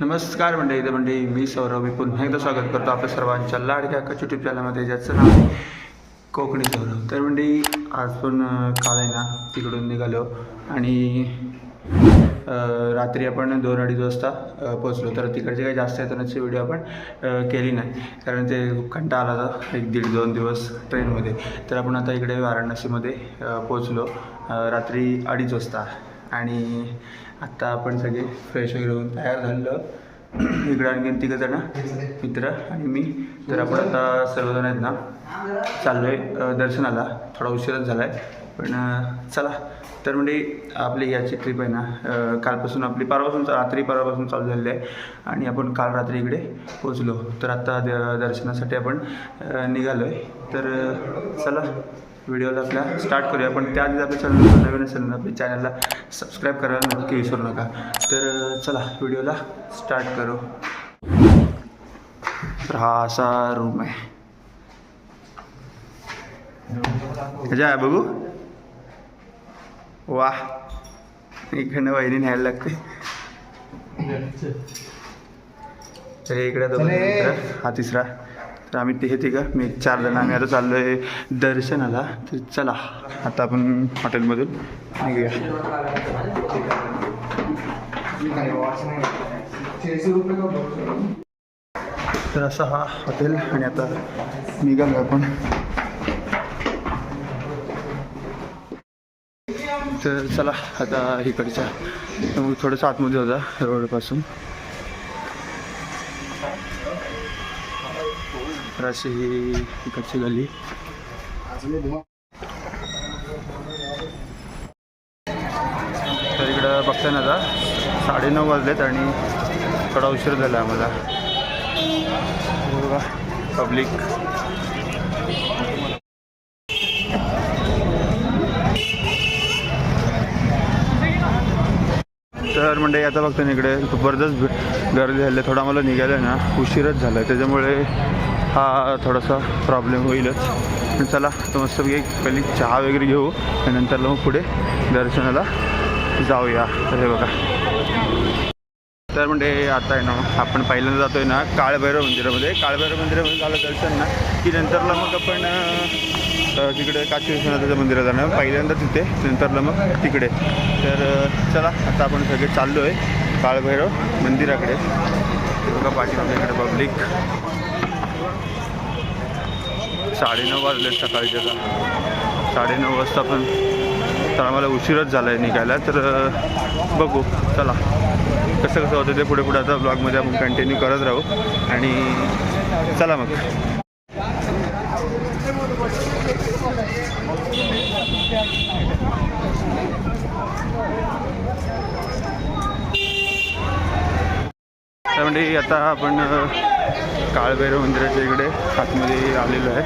नमस्कार मंडळी इथं मंडळी मी सौरभ मी पुन्हा एकदा स्वागत करतो आपल्या सर्वांच्या लाडक्या कच यूट्यूब चॅनलमध्ये. ज्याचं नाव आहे कोकणी सौरभ तर मंडळी आज पण काल आहे ना तिकडून निघालो आणि रात्री आपण दोन अडीच वाजता पोचलो तर तिकडचे काही जास्त येतानाची व्हिडिओ आपण केली नाही. कारण ते कंटा कंटाळा आला होता एक दीड दोन दिवस ट्रेनमध्ये. तर आपण आता इकडे वाराणसीमध्ये पोचलो रात्री अडीच वाजता. आणि आत्ता आपण सगळे फ्रेश वगैरे होऊन तयार झालेलो इकडं आणखीन तिघं जण मित्र आणि मी. तर आपण आता सर्वजण आहेत ना चाललो आहे दर्शनाला. थोडा उशीरच झाला आहे पण चला. तर म्हणजे आपली याची ट्रिप आहे ना कालपासून आपली परवापासून रात्री परवापासून चालू झालेली आहे. आणि आपण काल रात्री इकडे पोचलो तर आत्ता द दर्शनासाठी आपण निघालो आहे तर चला. व्हिडिओला आपल्या स्टार्ट करूया. पण त्याआधी आपल्या चॅनल नवीन असेल ना आपल्या चॅनलला सबस्क्राईब करायला नक्की विसरू नका. तर चला व्हिडिओला स्टार्ट करू. तर हा असा रूम आहे. ह्याच्या आहे बघू. वा इकडनं वहिनी न्यायला लागते. तर इकडे दोन हा तिसरा. तर आम्ही ते हे का मी चार जण आम्ही आता चाललो आहे दर्शनाला. तर चला आता आपण हॉटेलमधून निघूया. तर असा हा हॉटेल आणि आता निघालो आपण. तर चला आता इकडच्या मग थोडंसं आतमध्ये होता रोडपासून. अठराशे ही इकडची गली तर इकडं बघताय ना आता साडेनऊ वाजलेत आणि थोडा उशीर झाला आम्हाला. बघा पब्लिक तर म्हणजे आता बघतो ना इकडे जबरदस्त गर्दी झाली. आहे. थोडा आम्हाला निघायला ना उशीरच झाला आहे. त्याच्यामुळे हा थोडासा प्रॉब्लेम होईलच. पण चला तर मस्तपैकी एक पहिली चहा वगैरे घेऊ आणि नंतर मग पुढे दर्शनाला जाऊया. तर हे बघा. तर म्हणजे आता आहे ना आपण पहिल्यांदा जातोय ना काळभैरव मंदिरामध्ये. काळभैरव मंदिरामध्ये झालं दर्शन ना की नंतरला मग आपण तिकडे काशी विश्वनाथाच्या मंदिरात जाणार. पहिल्यांदा तिथे नंतरला मग तिकडे. तर चला आता आपण सगळे चाललो आहे काळभैरव मंदिराकडे. बघा पाठीमागे इकडे पब्लिक साडेनऊ वाजले सकाळचे आता साडेनऊ वाजता पण. तर आम्हाला उशीरच झाला आहे निघायला. तर बघू. चला. कसं कसं होतं ते पुढे पुढे आता ब्लॉगमध्ये आपण कंटिन्यू करत राहू. आणि चला मग. म्हणजे आता आपण काळभैरव मंदिराच्या इकडे आतमध्ये आलेलो आहे.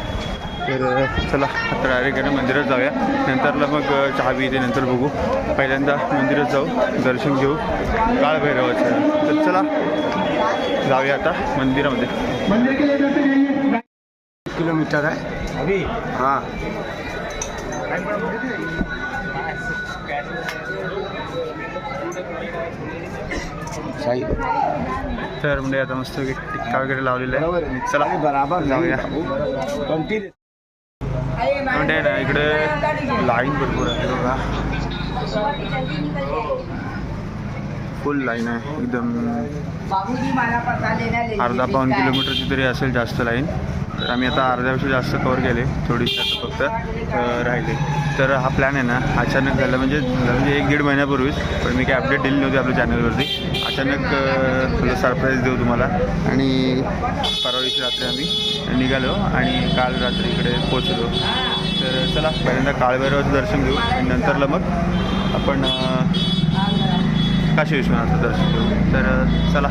तर चला आता डायरेक्ट आहे ना मंदिरात जाऊया. नंतरला मग चहा बी इथे नंतर बघू. पहिल्यांदा मंदिरात जाऊ दर्शन घेऊ. काळभैरवाचं. तर चला जाऊया आता मंदिरामध्ये. किलोमीटर है. हाँ सही तर म्हणजे आता मस्त टिक्का वगैरे लावलेला आहे. चला बराबर जाऊया. कंटिन्यू म्हणजे ना इकडे लाईन भरपूर आहे बघा. फुल लाईन आहे एकदम अर्धा पाऊन किलोमीटरची तरी असेल जास्त लाईन. तर आम्ही आता अर्ध्यापेक्षा जास्त कवर केले थोडीशी आता फक्त राहिले. तर हा प्लॅन आहे ना अचानक झाला म्हणजे म्हणजे एक दीड महिन्यापूर्वीच पण मी काही अपडेट दिली नव्हती आपल्या चॅनलवरती अचानक अं, सरप्राईज देऊ तुम्हाला. आणि परवा दिवशी रात्री आम्ही निघालो आणि काल रात्री इकडे पोचलो तर चला पहिल्यांदा काळभैरवाचं दर्शन घेऊ आणि नंतरला मग आपण काशी विश्वनाथचं दर्शन घेऊ. तर चला.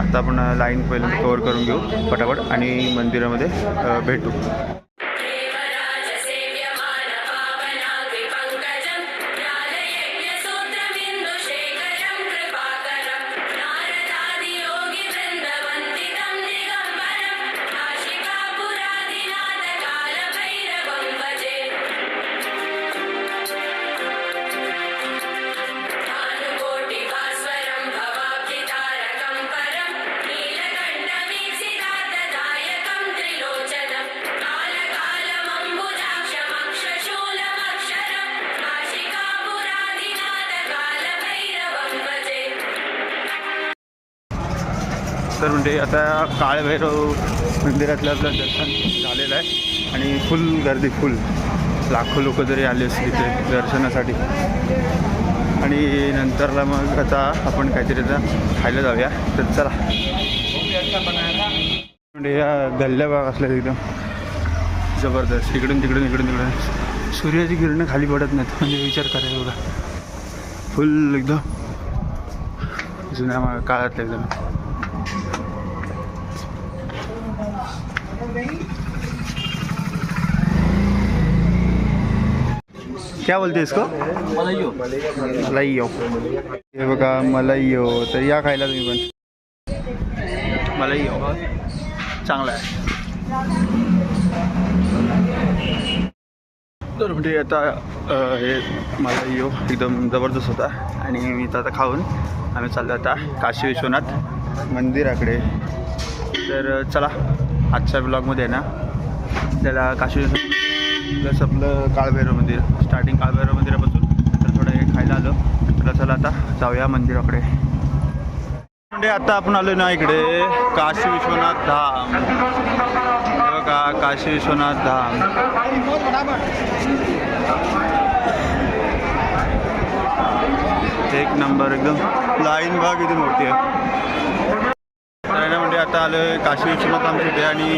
आता आपण लाईन पहिल्यांदा कवर करून घेऊ पटापट. आणि मंदिरामध्ये भेटू. तर म्हणजे आता काळभैरव मंदिरातलं आपलं दर्शन झालेलं आहे. आणि फुल गर्दी फुल. लाखो लोक जरी आले असतील तिथे दर्शनासाठी. आणि नंतरला मग आता आपण काहीतरी आता खायला जाऊया. तर चला. म्हणजे या गल्ल्या भाग असल्या एकदम. जबरदस्त. इकडून तिकडून इकडून तिकडून. सूर्याची किरणं खाली पडत नाहीत. म्हणजे विचार करायला बघा. फुल एकदम. जुन्या मा- काळातलं एकदम. क्या बोलते इसको? मलाइयो। हे बघा मलाइयो। तर या खायला तुम्ही पण. मलाइयो. चांगला आहे. तर म्हणजे आता हे मलाइयो एकदम जबरदस्त होता. आणि मी तर आता खाऊन आम्ही चाललो आता काशी विश्वनाथ. मंदिराकडे. तर चला आजच्या ब्लॉगमध्ये आहे ना त्याला काशी विश्वनाथ प्लस आपलं काळभैरव मंदिर स्टार्टिंग काळभैरव मंदिरापासून तर थोडं हे खायला आलो. तर चला आता जाऊया मंदिराकडे. म्हणजे आता आपण आलो ना इकडे काशी विश्वनाथ धाम. बघा काशी विश्वनाथ धाम. एक नंबर एकदम लाईन बाग इथे मोठी आहे तर आहे ना म्हणजे आता आलं काशी विश्वनाथ आमच्या इथे आणि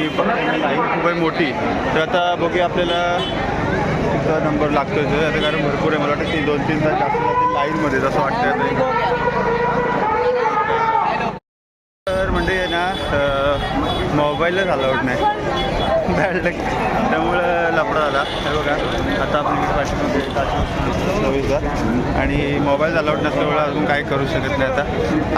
लाईन खूप आहे मोठी. तर आता बघूया आपल्याला किती नंबर लागतोय ते आता कारण भरपूर आहे. मला वाटतं की दोन तीन तास जास्त जातील लाईनमध्ये असं वाटतं तर म्हणजे आहे ना मोबाईलच अलाउड नाही. बॅड लक त्यामुळं लफडा झाला हे बघा आता आपण इकडे आणि मोबाईल अलाउड नसल्यामुळे अजून काही करू शकत नाही आता.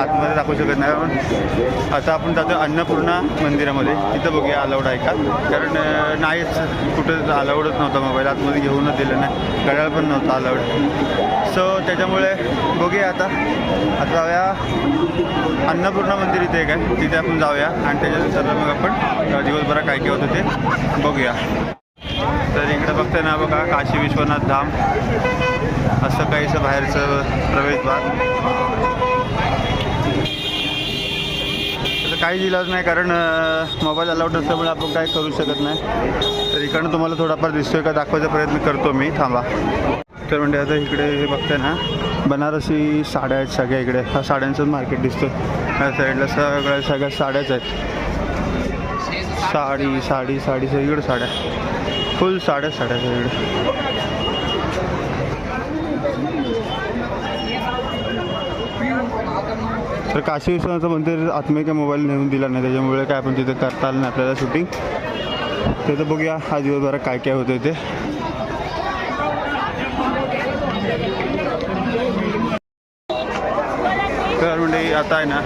आतमध्ये दाखवू शकत नाही पण आता आपण जातो अन्नपूर्णा मंदिरामध्ये. तिथं बघूया अलाउड आहे का? कारण नाहीच. कुठं अलाउडच नव्हता मोबाईल आतमध्ये घेऊनच दिलं नाही. घड्याळ पण नव्हतं अलाउड सो त्याच्यामुळे बघूया आता. आता जाऊया. अन्नपूर्णा मंदिर इथे आहे. काय तिथे आपण जाऊया. आणि त्याच्यानंतर मग आपण दिवसभरात काय काय होतं ते बघूया. तर इकडे बघताय ना बघा काशी विश्वनाथ धाम. असं काहीसं बाहेरचं प्रवेशद्वार. तर काही दिलाच नाही कारण मोबाईल अलाउड नसल्यामुळे आपण काय करू शकत नाही. तर इकडनं तुम्हाला थोडाफार दिसतोय का दाखवायचा प्रयत्न करतो मी. थांबा. तर म्हणजे आता इकडे हे ना बनारसी साड्या आहेत सगळ्या इकडे. हा साड्यांचं मार्केट दिसतो ह्या साईडला सगळ्या सगळ्या साड्याच आहेत. साडी साडी साडी सगळीकडे साड्या. फुल साड्या साड्या तर काशी विश्वनाथचं मंदिर आत्मे काय मोबाईल नेऊन दिला नाही त्याच्यामुळे काय आपण तिथे करता आलं नाही आपल्याला शूटिंग तिथं बघूया हा दिवसभरात काय काय होतं ते. तर म्हणजे आता आहे ना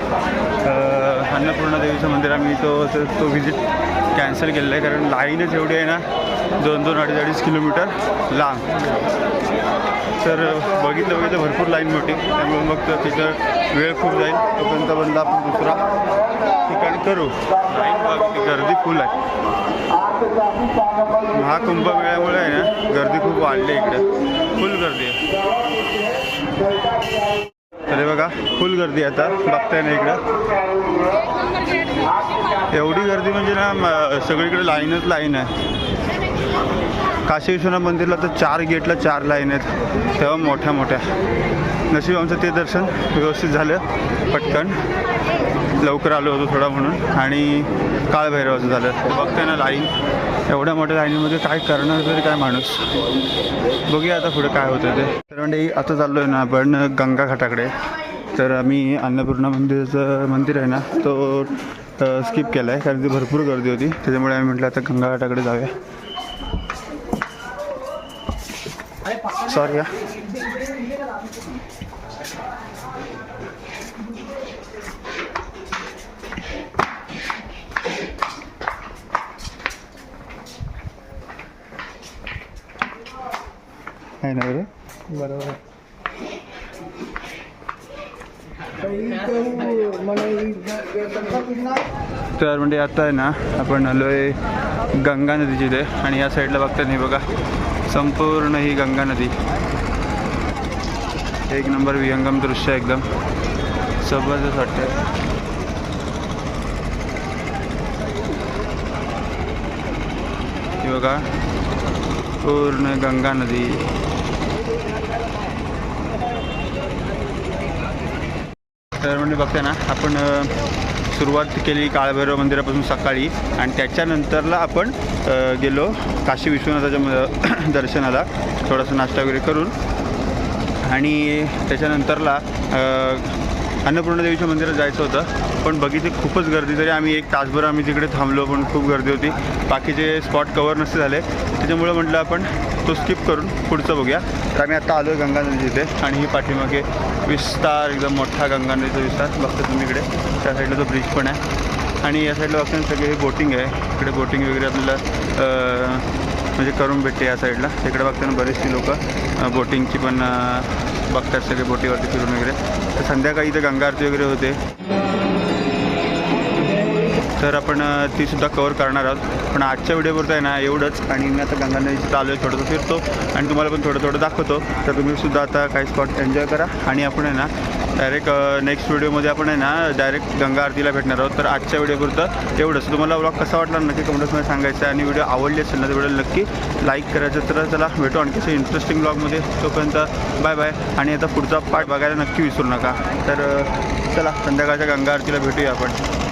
अन्नपूर्णा देवीचं मंदिर आम्ही तो तो- तो व्हिजिट कॅन्सल केलेलं आहे कारण लाईनच एवढी आहे ना दोन दोन अडीच अडीच किलोमीटर लांब. तर बघितलं बघितलं भरपूर लाईन मोठी. त्यामुळे मग तर तिथं वेळ खूप जाईल. तोपर्यंत बंद आपण दुसरा ठिकाण करू. लाईन गर्दी फुल आहे. महाकुंभमेळ्यामुळे आहे ना गर्दी खूप वाढली आहे इकडे. फुल गर्दी आहे. अरे बघा फुल गर्दी आहे आता. बघताय ना इकडं. एवढी गर्दी म्हणजे ना सगळीकडे लाईनच लाईन आहे. काशी विश्वनाथ मंदिरला तर चार गेटला चार लाईन आहेत. तेव्हा मोठ्या मोठ्या. नशीब आमचं ते दर्शन व्यवस्थित झालं. पटकन. लवकर आलो होतो थोडा म्हणून. आणि काळभैरवाचं झालं. बघते ना लाईन. एवढ्या मोठ्या लाईनीमध्ये काय करणार तरी काय माणूस. बघूया आता पुढे काय होतं ते. तर म्हणजे आता चाललो आहे ना आपण गंगा घाटाकडे. तर आम्ही अन्नपूर्णा मंदिराचं मंदिर आहे ना तो स्किप केला आहे कारण ती भरपूर गर्दी होती. त्याच्यामुळे आम्ही म्हटलं आता गंगा घाटाकडे जाऊया. सॉरी आहे ना बरं बरोबर. तर म्हणजे आता आहे ना आपण आलो आहे गंगा नदीची इथे आणि या साईडला बघता नाही बघा. संपूर्ण ही गंगा नदी. एक नंबर विहंगम दृश्य एकदम. जबरदस्त वाटतं बघा पूर्ण गंगा नदी. तर म्हणजे बघते ना आपण सुरुवात केली काळभैरव मंदिरापासून सकाळी आणि त्याच्यानंतरला आपण गेलो काशी विश्वनाथाच्या म- दर्शनाला. थोडासा नाश्ता वगैरे करून. आणि त्याच्यानंतरला अन्नपूर्णा देवीच्या मंदिरात जायचं होतं. पण बघितली खूपच गर्दी तरी आम्ही एक तासभर आम्ही तिकडे थांबलो पण खूप गर्दी होती. बाकीचे स्पॉट कवर नसते झाले त्याच्यामुळं म्हटलं आपण तो स्किप करून पुढचं बघूया. तर आम्ही आत्ता आलो आहे गंगा नदी तिथे आणि ही पाठीमागे विस्तार एकदम मोठा गंगा नदीचा विस्तार. बघतो तुम्ही इकडे. त्या साईडला तो ब्रिज पण आहे. आणि या साईडला बघताना सगळे बोटिंग आहे. इकडे बोटिंग वगैरे आपल्याला म्हणजे करून भेटते या साईडला तिकडे बघताना बरेचशी लोक बोटिंगची पण बघतात सगळे बोटीवरती फिरून वगैरे. तर संध्याकाळी इथे गंगा आरती वगैरे होते. तर आपण तीसुद्धा कवर करणार आहोत. पण आजच्या व्हिडिओपुरतं आहे ना एवढंच. आणि मी आता गंगा नदीचं चालू आहे थोडंसं फिरतो. आणि तुम्हाला पण थोडं थोडं दाखवतो. तर तुम्ही सुद्धा आता काही स्पॉट एन्जॉय करा. आणि आपण आहे ना डायरेक्ट नेक्स्ट व्हिडिओमध्ये आपण आहे ना डायरेक्ट गंगा आरतीला भेटणार आहोत. तर आजच्या व्हिडिओपुरतं एवढंच. तुम्हाला व्लॉग कसा वाटला नक्की कमेंट्समध्ये सांगायचं आणि व्हिडिओ आवडली असेल ना तर व्हिडिओ नक्की लाईक करायचं. तर चला भेटू आणखी असं इंटरेस्टिंग ब्लॉगमध्ये तोपर्यंत बाय बाय आणि आता पुढचा पार्ट बघायला नक्की विसरू नका. तर चला संध्याकाळच्या गंगा आरतीला भेटूया आपण.